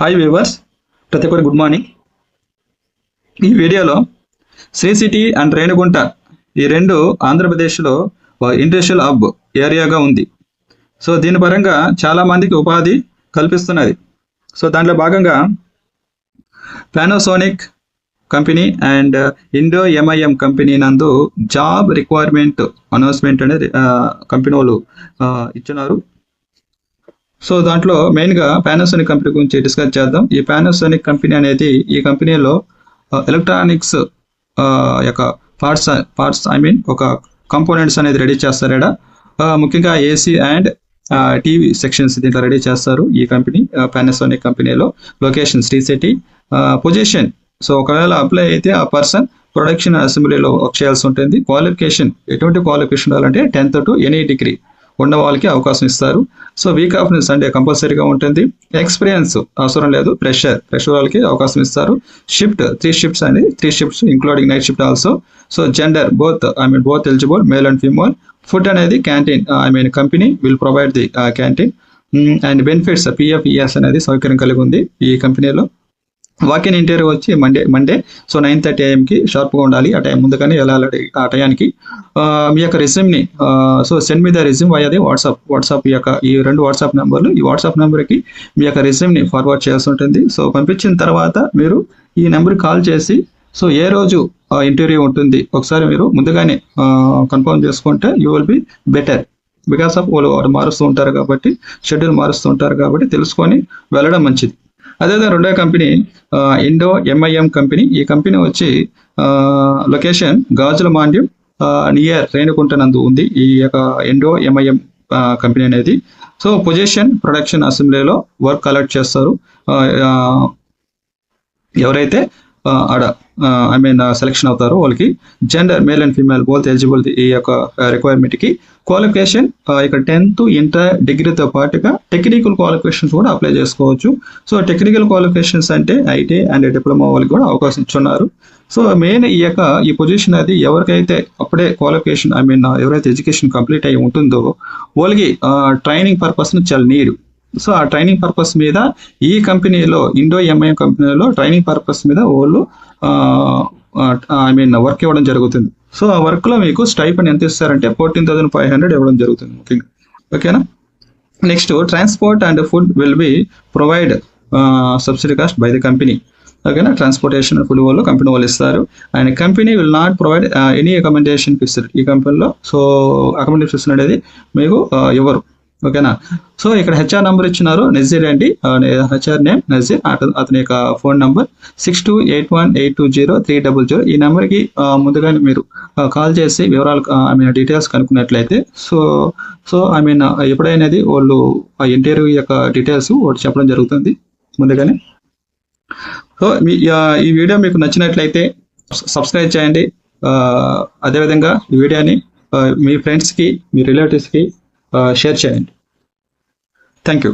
Hi viewers ప్రతి ఒక్కరు good morning ఈ వీడియోలో శ్రీ సిటీ అండ్ రేణుగుంట ఈ రెండు ఆంధ్రప్రదేశ్లో ఇండస్ట్రియల్ హబ్ ఏరియాగా ఉంది. సో దీని పరంగా చాలా మందికి ఉపాధి కల్పిస్తున్నది. సో దాంట్లో భాగంగా Panasonic company and Indo MIM company నందు జాబ్ రిక్వైర్మెంట్ అనౌన్స్మెంట్ అనేది కంపెనీ వాళ్ళు ఇచ్చినారు. సో దాంట్లో మెయిన్గా పానాసోనిక్ కంపెనీ గురించి డిస్కస్ చేద్దాం. ఈ పానాసోనిక్ కంపెనీ అనేది ఈ కంపెనీలో ఎలక్ట్రానిక్స్ యొక్క పార్ట్స్ పార్ట్స్ ఐ మీన్ ఒక కంపోనెంట్స్ అనేది రెడీ చేస్తారు ఈడ. ముఖ్యంగా ఏసీ అండ్ టీవీ సెక్షన్స్ దీంట్లో రెడీ చేస్తారు ఈ కంపెనీ పానాసోనిక్ కంపెనీలో location Sri City position so ఒకవేళ అప్లై అయితే ఆ పర్సన్ ప్రొడక్షన్ అసెంబ్లీలో వర్క్ చేయాల్సి ఉంటుంది. క్వాలిఫికేషన్ ఎటువంటి క్వాలిఫికేషన్ ఉండాలంటే టెన్త్ టు ఎనీ డిగ్రీ ఉన్న వాళ్ళకి అవకాశం ఇస్తారు. సో వీక్ ఆఫ్ సండే కంపల్సరీగా ఉంటుంది. ఎక్స్పీరియన్స్ అవసరం లేదు. ప్రెషర్ ప్రెషర్ వాళ్ళకి అవకాశం ఇస్తారు. షిఫ్ట్ త్రీ షిఫ్ట్స్ అండి. Three shifts including night shift also so gender both I mean both eligible male and female food అనేది canteen I mean company will provide the canteen and benefits PF ES అనేది సౌకర్యం కలిగి ఉంది ఈ కంపెనీలో walk in interview వచ్చి Monday Monday so nine thirty ఏఎంకి షార్ప్గా ఉండాలి. ఆ టైం ముందుగానే వెళ్ళాలి ఆ టయానికి. మీ యొక్క రెజ్యూమ్ని so send me the resume అయ్యేది వాట్సాప్ వాట్సాప్ యొక్క ఈ రెండు వాట్సాప్ నెంబర్లు ఈ వాట్సాప్ నెంబర్కి మీ యొక్క రెజ్యూమ్ని ఫార్వర్డ్ చేయాల్సి ఉంటుంది. సో పంపించిన తర్వాత మీరు ఈ నెంబర్కి కాల్ చేసి సో ఏ రోజు ఇంటర్వ్యూ ఉంటుంది ఒకసారి మీరు ముందుగానే కన్ఫర్మ్ చేసుకుంటే you will be better because of వాళ్ళు మారుస్తూ ఉంటారు కాబట్టి షెడ్యూల్ మారుస్తూ ఉంటారు కాబట్టి తెలుసుకొని వెళ్ళడం మంచిది. అదేవిధంగా రెండో కంపెనీ ఇండో ఎంఐఎం కంపెనీ. ఈ కంపెనీ వచ్చి లొకేషన్ గాజుల మాండ్యం నియర్ రేణుకుంట నందు ఉంది. ఈ యొక్క ఎండో ఎంఐఎం కంపెనీ అనేది. సో పొజిషన్ ప్రొడక్షన్ అసెంబ్లీలో వర్క్ కలెక్ట్ చేస్తారు. ఎవరైతే ఆడ ఐ మీన్ సెలెక్షన్ అవుతారో వాళ్ళకి. Gender male and female both eligible ఈ యొక్క రిక్వైర్మెంట్కి. క్వాలిఫికేషన్ ఇక్కడ టెన్త్ ఇంటర్ డిగ్రీతో పాటుగా టెక్నికల్ క్వాలిఫికేషన్స్ కూడా అప్లై చేసుకోవచ్చు. సో టెక్నికల్ క్వాలిఫికేషన్స్ అంటే ఐటీ అండ్ డిప్లొమా వాళ్ళకి కూడా అవకాశం ఇచ్చున్నారు. సో మెయిన్ ఈ యొక్క ఈ పొజిషన్ అది ఎవరికైతే అప్పుడే క్వాలిఫికేషన్ ఐ మీన్ ఎవరైతే ఎడ్యుకేషన్ కంప్లీట్ అయి ఉంటుందో వాళ్ళకి ట్రైనింగ్ పర్పస్ చాలా నీరు. సో ఆ ట్రైనింగ్ పర్పస్ మీద ఈ కంపెనీలో ఇండో ఎంఐ కంపెనీలో ట్రైనింగ్ పర్పస్ మీద వాళ్ళు ఐ మీన్ వర్క్ ఇవ్వడం జరుగుతుంది. సో ఆ వర్క్లో మీకు స్టైపన్ ఎంత ఇస్తారంటే ఫోర్టీన్ థౌసండ్ ఫైవ్ హండ్రెడ్ ఇవ్వడం జరుగుతుంది ముఖ్యంగా. ఓకేనా next transport and food will be provide subsidy cost by the company ఓకేనా ట్రాన్స్పోర్టేషన్ ఫుడ్ వాళ్ళు కంపెనీ వాళ్ళు ఇస్తారు. And company will not provide any accommodation facility ఈ కంపెనీలో సో అకామిడేషన్ అనేది మీకు ఇవ్వరు. ఓకేనా? సో ఇక్కడ హెచ్ఆర్ నంబర్ ఇచ్చినారు నజీర్ అండి. HR name Nazir. అతని యొక్క phone number six two eight one eight two zero three double zero ఈ నెంబర్కి ముందుగానే మీరు కాల్ చేసి వివరాలు ఐ మీన్ డీటెయిల్స్ కనుక్కున్నట్లయితే సో సో ఐ మీన్ ఎప్పుడైనది వాళ్ళు ఆ ఇంటర్వ్యూ యొక్క డీటెయిల్స్ వాళ్ళు చెప్పడం జరుగుతుంది ముందుగానే. సో మీ ఈ వీడియో మీకు నచ్చినట్లయితే సబ్స్క్రైబ్ చేయండి. అదేవిధంగా ఈ వీడియోని మీ ఫ్రెండ్స్కి మీ రిలేటివ్స్కి షేర్ చేయండి థ్యాంక్ యూ